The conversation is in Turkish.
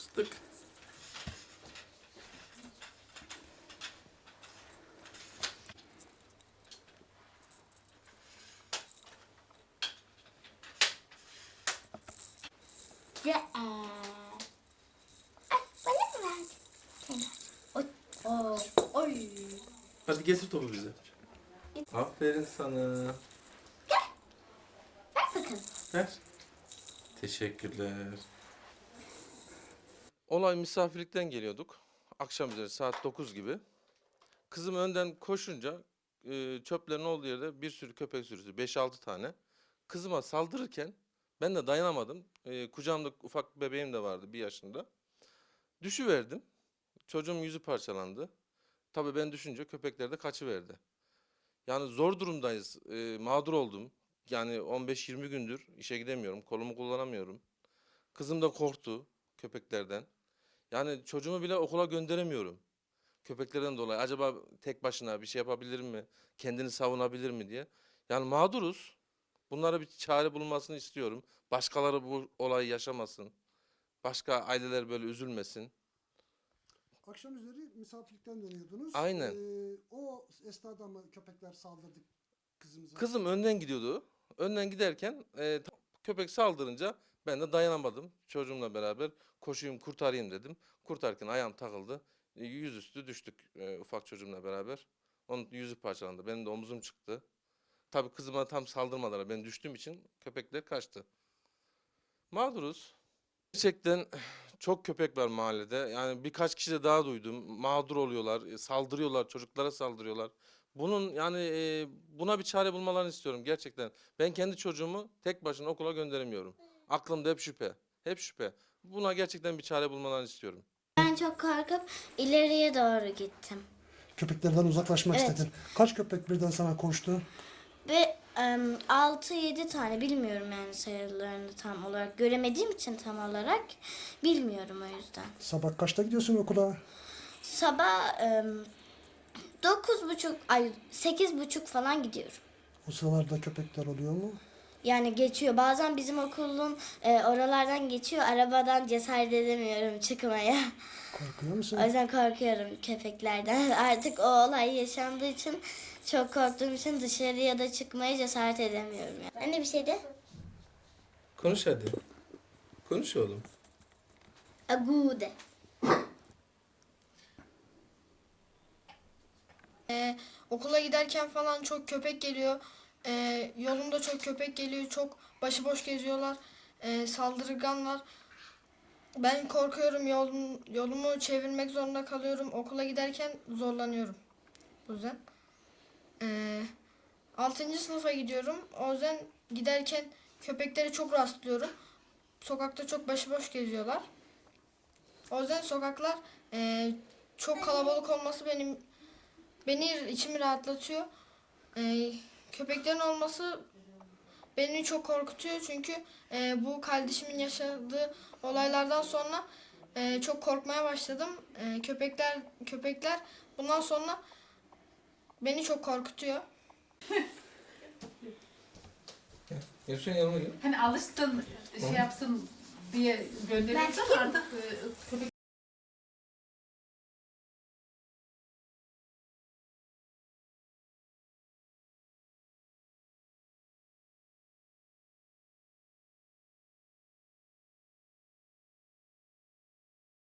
Fıstık. Ya. Ay, bana mı verdin? Sen ver. Oy. Hadi getir topu bize. Aferin sana. Ver bakalım. Ver. Teşekkürler. Olay misafirlikten geliyorduk. Akşam üzeri saat 9 gibi. Kızım önden koşunca e, çöplerin olduğu yerde bir sürü köpek sürüsü 5-6 tane. Kızıma saldırırken ben de dayanamadım. E, kucağımda ufak bebeğim de vardı bir yaşında. Düşüverdim. Çocuğun yüzü parçalandı. Tabii ben düşünce köpekler de kaçıverdi. Yani zor durumdayız. E, mağdur oldum. Yani 15-20 gündür işe gidemiyorum. Kolumu kullanamıyorum. Kızım da korktu köpeklerden. Yani çocuğumu bile okula gönderemiyorum. Köpeklerden dolayı. Acaba tek başına bir şey yapabilir mi? Kendini savunabilir mi diye. Yani mağduruz. Bunlara bir çare bulunmasını istiyorum. Başkaları bu olayı yaşamasın. Başka aileler böyle üzülmesin. Akşam üzeri misafirlikten dönüyordunuz. Aynen. Ee, o esnada mı köpekler saldırdı kızımıza? Kızım önden gidiyordu. Önden giderken e, köpek saldırınca ben de dayanamadım. Çocuğumla beraber koşuyum kurtarayım dedim. Kurtarırken ayağım takıldı. E, yüzüstü düştük e, ufak çocuğumla beraber. Onun yüzü parçalandı. Benim de omzum çıktı. Tabii kızıma tam saldırmadılar. Ben düştüğüm için köpekler kaçtı. Mağduruz. Gerçekten çok köpek var mahallede. Yani birkaç kişi de daha duydum. Mağdur oluyorlar, e, saldırıyorlar, çocuklara saldırıyorlar. Bunun yani e, buna bir çare bulmalarını istiyorum gerçekten. Ben kendi çocuğumu tek başına okula gönderemiyorum. Aklımda hep şüphe. Hep şüphe. Buna gerçekten bir çare bulmalarını istiyorum. Ben çok korkup ileriye doğru gittim. Köpeklerden uzaklaşmak Evet. istedin. Kaç köpek birden sana koştu? Ve em, 6-7 tane bilmiyorum yani sayılarını tam olarak. Göremediğim için tam olarak bilmiyorum o yüzden. Sabah kaçta gidiyorsun okula? Sabah em, dokuz buçuk ay sekiz buçuk falan gidiyorum. O sıralarda köpekler oluyor mu? Yani geçiyor. Bazen bizim okulun e, oralardan geçiyor. Arabadan cesaret edemiyorum çıkmaya. Korkuyor musun? O yüzden korkuyorum köpeklerden. Artık o olay yaşandığı için çok korktuğum için dışarıya da çıkmaya cesaret edemiyorum. Yani. Anne bir şey de. Konuş hadi. Konuş oğlum. Agude. Ee, okula giderken falan çok köpek geliyor. Ee, yolumda çok köpek geliyor. Çok başıboş geziyorlar. Ee, saldırganlar. Ben korkuyorum. Yolum, yolumu çevirmek zorunda kalıyorum. Okula giderken zorlanıyorum. O yüzden. Ee, 6. sınıfa gidiyorum. O yüzden giderken köpeklere çok rastlıyorum. Sokakta çok başıboş geziyorlar. O yüzden sokaklar e, çok kalabalık olması benim beni içimi rahatlatıyor. Ee, köpeklerin olması beni çok korkutuyor çünkü e, bu kardeşimin yaşadığı olaylardan sonra e, çok korkmaya başladım. E, köpekler köpekler bundan sonra beni çok korkutuyor. Yürüsün yanıma gel. Hani alışsın, şey yapsın diye gönderiyorsan artık e, köpek